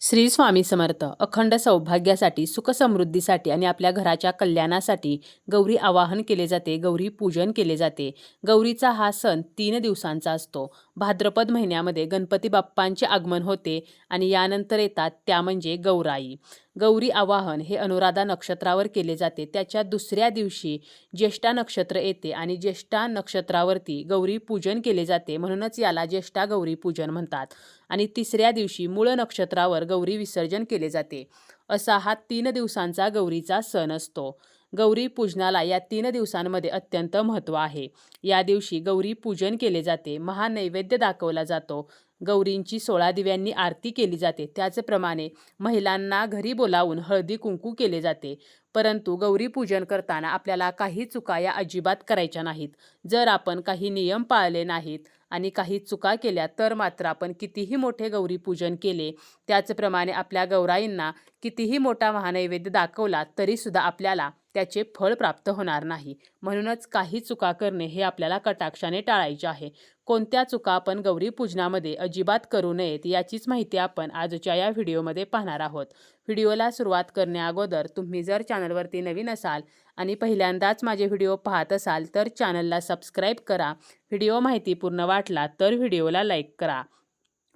श्री स्वामी समर्थ अखंड सौभाग्यासाठी सुखसमृद्धीसाठी आणि आपल्या घराच्या कल्याणासाठी गौरी आवाहन केले जाते गौरी पूजन केले जाते. गौरीचा हा सण तीन दिवसांचा असतो. भाद्रपद महिन्यामध्ये गणपती बाप्पांचे आगमन होते आणि यानंतर येतात त्या म्हणजे गौराई. गौरी आवाहन हे अनुराधा नक्षत्रावर केले जाते. त्याच्या दुसऱ्या दिवशी ज्येष्ठा नक्षत्र येते आणि ज्येष्ठा नक्षत्रावरती गौरी पूजन केले जाते. म्हणूनच याला ज्येष्ठा गौरी पूजन म्हणतात. आणि तिसऱ्या दिवशी मूळ नक्षत्रावर गौरी विसर्जन केले जाते. असा हा तीन दिवसांचा गौरीचा सण असतो. गौरी पूजनाला या तीन दिवसांमध्ये अत्यंत महत्त्व आहे. या दिवशी गौरी पूजन केले जाते महानैवेद्य दाखवला जातो. गौरींची सोळा दिव्यांनी आरती केली जाते. त्याचप्रमाणे महिलांना घरी बोलावून हळदी कुंकू केले जाते. परंतु गौरी पूजन करताना आपल्याला काही चुका या अजिबात करायच्या नाहीत. जर आपण काही नियम पाळले नाहीत आणि काही चुका केल्या तर मात्र आपण कितीही मोठे गौरी पूजन केले त्याचप्रमाणे आपल्या गौराईंना कितीही मोठा महानैवेद्य दाखवला तरीसुद्धा आपल्याला त्याचे फळ प्राप्त होणार नाही. म्हणूनच काही चुका करणे हे आपल्याला कटाक्षाने टाळायचे आहे. कोणत्या चुका आपण गौरी पूजनामध्ये अजिबात करू नयेत याचीच माहिती आपण आजच्या या व्हिडिओमध्ये पाहणार आहोत. व्हिडिओला सुरुवात करण्याअगोदर तुम्ही जर चॅनलवरती नवीन असाल आणि पहिल्यांदाच माझे व्हिडिओ पाहत असाल तर चॅनलला सबस्क्राईब करा. व्हिडिओ माहितीपूर्ण वाटला तर व्हिडिओला लाईक करा.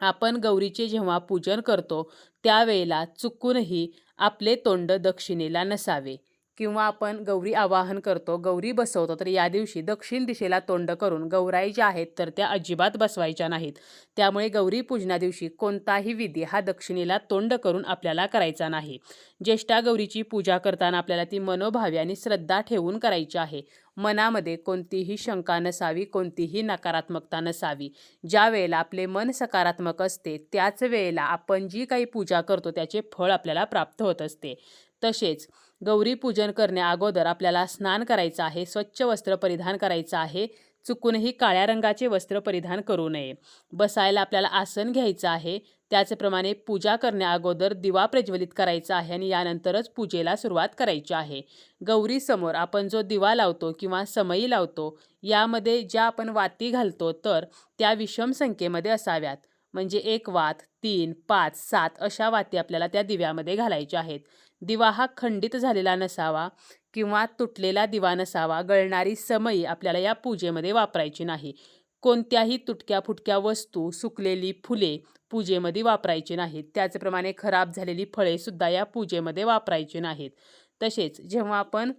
आपण गौरीचे जेव्हा पूजन करतो त्यावेळेला चुकूनही आपले तोंड दक्षिणेला नसावे. किंवा आपण गौरी आवाहन करतो गौरी बसवतो तर या दिवशी दक्षिण दिशेला तोंड करून गौराई ज्या आहेत तर त्या अजिबात बसवायच्या नाहीत. त्यामुळे गौरी पूजना दिवशी कोणताही विधी हा दक्षिणेला तोंड करून आपल्याला करायचा नाही. ज्येष्ठा गौरीची पूजा करताना आपल्याला ती मनोभावी आणि श्रद्धा ठेवून करायची आहे. मनामध्ये कोणतीही शंका नसावी कोणतीही नकारात्मकता नसावी. ज्या वेळेला आपले मन सकारात्मक असते त्याच वेळेला आपण जी काही पूजा करतो त्याचे फळ आपल्याला प्राप्त होत असते. तसेच गौरी पूजन करण्याअगोदर आपल्याला स्नान करायचं आहे स्वच्छ वस्त्र परिधान करायचं आहे चुकूनही काळ्या रंगाचे वस्त्र परिधान करू नये. बसायला आपल्याला आसन घ्यायचं आहे त्याचप्रमाणे पूजा करण्याअगोदर दिवा प्रज्वलित करायचा आहे आणि यानंतरच पूजेला सुरुवात करायची आहे. गौरीसमोर आपण जो दिवा लावतो किंवा समई लावतो यामध्ये ज्या आपण वाती घालतो तर त्या विषम संख्येमध्ये असाव्यात. म्हणजे एक वात तीन पाच सात अशा वाती आपल्याला त्या दिव्यामध्ये घालायच्या आहेत. दिवा हा खंडित झालेला नसावा किंवा तुटलेला दिवा नसावा गळणारी समयी आपल्याला या पूजेमध्ये वापरायची नाही. कोणत्याही तुटक्या फुटक्या वस्तू सुकलेली फुले पूजेमध्ये वापरायची नाहीत. त्याचप्रमाणे खराब झालेली फळेसुद्धा या पूजेमध्ये वापरायची नाहीत. तसेच जेव्हा आपण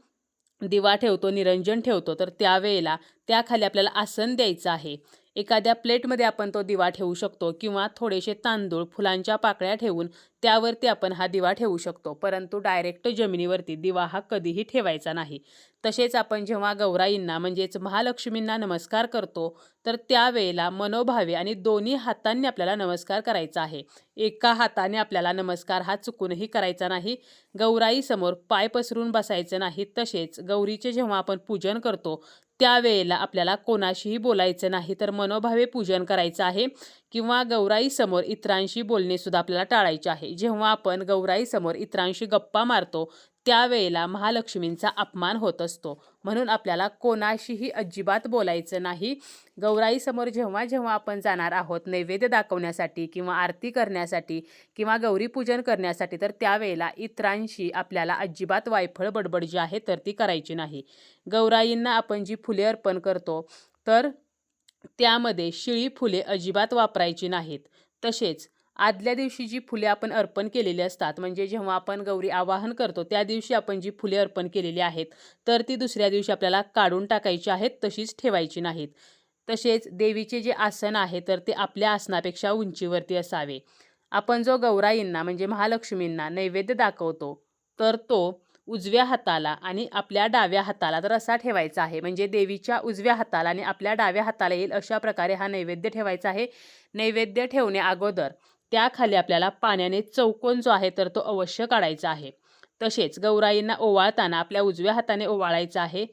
दिवा ठेवतो निरंजन ठेवतो तर त्यावेळेला त्याखाली आपल्याला आसन द्यायचं आहे. एखाद्या प्लेटमध्ये आपण तो दिवा ठेवू शकतो किंवा थोडेसे तांदूळ फुलांच्या पाकळ्या ठेवून त्यावरती आपण हा दिवा ठेवू शकतो. परंतु डायरेक्ट जमिनीवरती दिवा हा कधीही ठेवायचा नाही. तसेच आपण जेव्हा गौराईंना म्हणजेच महालक्ष्मींना नमस्कार करतो तर त्यावेळेला मनोभावे आणि दोन्ही हातांनी आपल्याला नमस्कार करायचा आहे. एका हाताने आपल्याला नमस्कार हा चुकूनही करायचा नाही. गौराईसमोर पाय पसरून बसायचं नाही. तसेच गौरीचे जेव्हा आपण पूजन करतो त्यावेळेला आपल्याला कोणाशीही बोलायचं नाही. तर मनोभावे पूजन करायचं आहे किंवा गौराईसमोर इतरांशी बोलणेसुद्धा आपल्याला टाळायचे आहे. जेव्हा आपण गौराईसमोर इतरांशी गप्पा मारतो त्यावेळेला महालक्ष्मींचा अपमान होत असतो. म्हणून आपल्याला कोणाशीही अजिबात बोलायचं नाही. गौराईसमोर जेव्हा जेव्हा आपण जाणार आहोत नैवेद्य दाखवण्यासाठी किंवा आरती करण्यासाठी किंवा गौरीपूजन करण्यासाठी तर त्यावेळेला इतरांशी आपल्याला अजिबात वायफळ बडबड जी आहे तर ती करायची नाही. गौराईंना आपण जी फुले अर्पण करतो तर त्यामध्ये शिळी फुले अजिबात वापरायची नाहीत. तसेच आदल्या दिवशी जी फुले आपण अर्पण केलेली असतात म्हणजे जेव्हा आपण गौरी आवाहन करतो त्या दिवशी आपण जी फुले अर्पण केलेली आहेत तर ती दुसऱ्या दिवशी आपल्याला काढून टाकायची आहेत तशीच ठेवायची नाहीत. तसेच देवीचे जे आसन आहे तर ते आपल्या आसनापेक्षा उंचीवरती असावे. आपण जो गौराईंना म्हणजे महालक्ष्मींना नैवेद्य दाखवतो तर तो उजव्या हाताला आणि आपल्या डाव्या हाताला तर असा ठेवायचा आहे. म्हणजे देवीच्या उजव्या हाताला आणि आपल्या डाव्या हाताला येईल अशा प्रकारे हा नैवेद्य ठेवायचा आहे. नैवेद्य ठेवण्या अगोदर त्याखाली आपल्याला पाण्याने चौकोन जो आहे तर तो अवश्य काढायचा आहे. तसेच गौराईंना ओवाळताना आपल्या उजव्या हाताने ओवाळायचं आहे.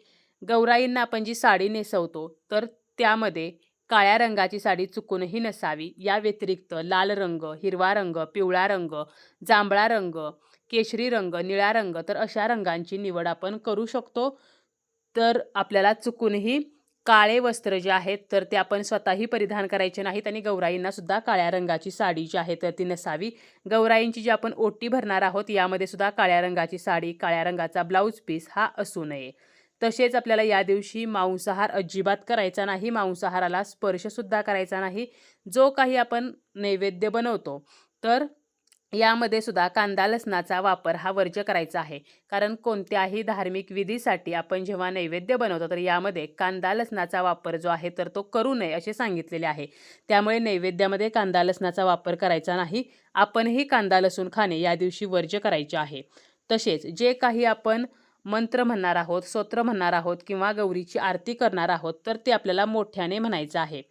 गौराईंना आपण जी साडी नेसवतो तर त्यामध्ये काळ्या रंगाची साडी चुकूनही नसावी. या व्यतिरिक्त लाल रंग हिरवा रंग पिवळा रंग जांभळा रंग केशरी रंग निळा रंग तर अशा रंगांची निवड आपण करू शकतो. तर आपल्याला चुकूनही काळे वस्त्र जे आहेत तर ते आपण स्वतःही परिधान करायचे नाहीत आणि गौराईंना सुद्धा काळ्या रंगाची साडी जी आहे तर ती नसावी. गौराईंची जी आपण ओटी भरणार आहोत यामध्ये सुद्धा काळ्या रंगाची साडी काळ्या रंगाचा ब्लाऊज पीस हा असू नये. तसेच आपल्याला या दिवशी मांसाहार अजिबात करायचा नाही मांसाहाराला स्पर्शसुद्धा करायचा नाही. जो काही आपण नैवेद्य बनवतो तर यामध्ये सुद्धा कांदा लसणाचा वापर हा वर्ज्य करायचा आहे. कारण कोणत्याही धार्मिक विधीसाठी आपण जेव्हा नैवेद्य बनवतो तर यामध्ये कांदा लसणाचा वापर जो आहे तर तो करू नये असे सांगितलेले आहे. त्यामुळे नैवेद्यामध्ये कांदा लसणाचा वापर करायचा नाही. आपणही कांदा लसूण खाणे या दिवशी वर्ज्य करायचे आहे. तसेच जे काही आपण मंत्र म्हणणार आहोत स्तोत्र म्हणणार आहोत किंवा गौरीची आरती करणार आहोत तर ते आपल्याला मोठ्याने म्हणायचं आहे.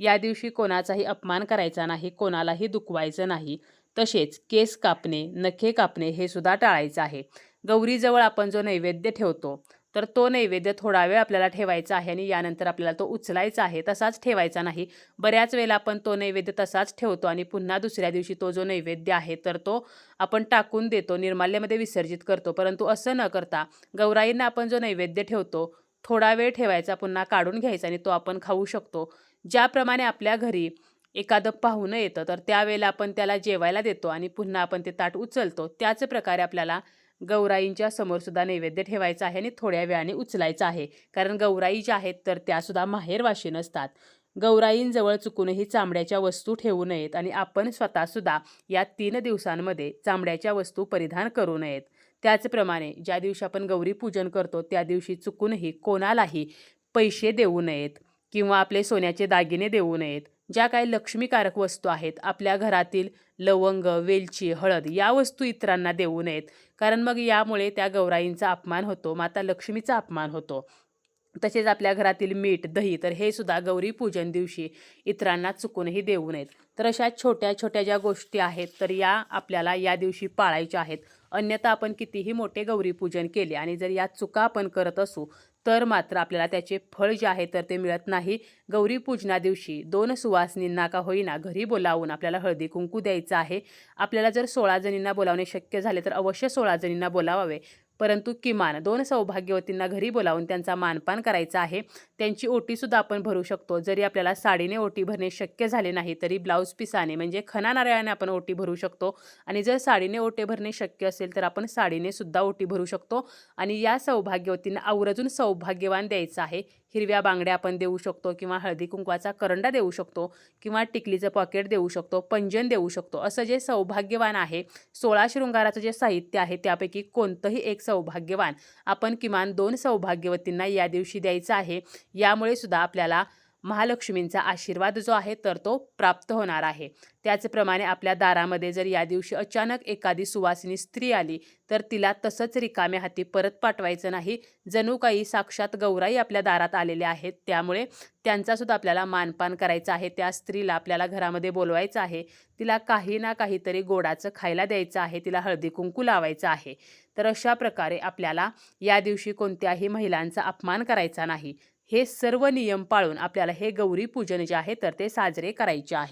या दिवशी कोणाचाही अपमान करायचा नाही कोणालाही दुखवायचं नाही. तसेच केस कापणे नखे कापणे हे सुद्धा टाळायचं आहे. गौरीजवळ आपण जो नैवेद्य ठेवतो तर तो नैवेद्य थोडा वेळ आपल्याला ठेवायचा आहे आणि यानंतर आपल्याला तो उचलायचा आहे तसाच ठेवायचा नाही. बऱ्याच वेळेला आपण तो नैवेद्य तसाच ठेवतो आणि पुन्हा दुसऱ्या दिवशी तो जो नैवेद्य आहे तर तो आपण टाकून देतो निर्माल्यमध्ये विसर्जित करतो. परंतु असं न करता गौराईंना आपण जो नैवेद्य ठेवतो थोडा वेळ ठेवायचा पुन्हा काढून घ्यायचा आणि तो आपण खाऊ शकतो. ज्याप्रमाणे आपल्या घरी एखादं पाहुणं येतं. तर त्यावेळेला आपण त्याला जेवायला देतो आणि पुन्हा आपण ते ताट उचलतो. त्याच प्रकारे आपल्याला गौराईंच्या समोरसुद्धा नैवेद्य ठेवायचा आहे आणि थोड्या वेळाने उचलायचं आहे. कारण गौराई ज्या आहेत तर त्यासुद्धा माहेरवाशी नसतात. गौराईंजवळ चुकूनही चामड्याच्या वस्तू ठेवू नयेत आणि आपण स्वतःसुद्धा या तीन दिवसांमध्ये चामड्याच्या वस्तू परिधान करू नयेत. त्याचप्रमाणे ज्या दिवशी आपण गौरी पूजन करतो त्या दिवशी चुकूनही कोणालाही पैसे देऊ नयेत किंवा आपले सोन्याचे दागिने देऊ नयेत. ज्या काही लक्ष्मीकारक वस्तू आहेत आपल्या घरातील लवंग वेलची हळद या वस्तू इतरांना देऊ नयेत. कारण मग यामुळे त्या गौराईंचा अपमान होतो माता लक्ष्मीचा अपमान होतो. तसेच आपल्या घरातील मीठ दही तर हे सुद्धा गौरी पूजन दिवशी इतरांना चुकूनही देऊ नयेत. तर अशा छोट्या छोट्या ज्या गोष्टी आहेत तर या आपल्याला या दिवशी पाळायच्या आहेत. अन्यथा आपण कितीही मोठे गौरी पूजन केले आणि जर या चुका आपण करत असू तर मात्र आपल्याला त्याचे फळ जे आहे तर ते मिळत नाही. गौरी पूजना दिवशी दोन सुवासनींना का होईना घरी बोलावून आपल्याला हळदी कुंकू द्यायचं आहे. आपल्याला जर सोळा जणींना बोलावणे शक्य झाले तर अवश्य सोळा जणींना बोलावावे. परंतु किमान दोन सौभाग्यवतींना घरी बोलावून त्यांचा मानपान करायचा आहे त्यांची ओटीसुद्धा आपण भरू शकतो. जरी आपल्याला साडीने ओटी भरणे शक्य झाले नाही तरी ब्लाऊज पिसाने म्हणजे खना नारळाने आपण ओटी भरू शकतो. आणि जर साडीने ओटे भरणे शक्य असेल तर आपण साडीने सुद्धा ओटी भरू शकतो. आणि या सौभाग्यवतींना आवर्जून सौभाग्यवान द्यायचं आहे. हिरव्या बांगड्या आपण देऊ शकतो किंवा हळदी कुंकवाचा करंडा देऊ शकतो किंवा टिकलीचं पॉकेट देऊ शकतो पंजन देऊ शकतो. असं जे सौभाग्यवान आहे सोळा शृंगाराचं जे साहित्य आहे त्यापैकी कोणतंही एक सौभाग्यवान आपण किमान दोन सौभाग्यवतींना या दिवशी द्यायचं आहे. यामुळे सुद्धा आपल्याला महालक्ष्मींचा आशीर्वाद जो आहे तर तो प्राप्त होणार आहे. त्याचप्रमाणे आपल्या दारामध्ये जर या दिवशी अचानक एखादी सुवासिनी स्त्री आली तर तिला तसंच रिकाम्या हाती परत पाठवायचं नाही. जणू काही साक्षात गौराई आपल्या दारात आलेल्या आहेत. त्यामुळे त्यांचासुद्धा आपल्याला मानपान करायचं आहे. त्या स्त्रीला आपल्याला घरामध्ये बोलवायचं आहे. तिला काही ना काहीतरी गोडाचं खायला द्यायचं आहे. तिला हळदी कुंकू लावायचं आहे. तर अशा प्रकारे आपल्याला या दिवशी कोणत्याही महिलांचा अपमान करायचा नाही. हे सर्व नियम पाळून आपल्याला हे गौरी पूजन जे आहे तर ते साजरे करायचे आहे.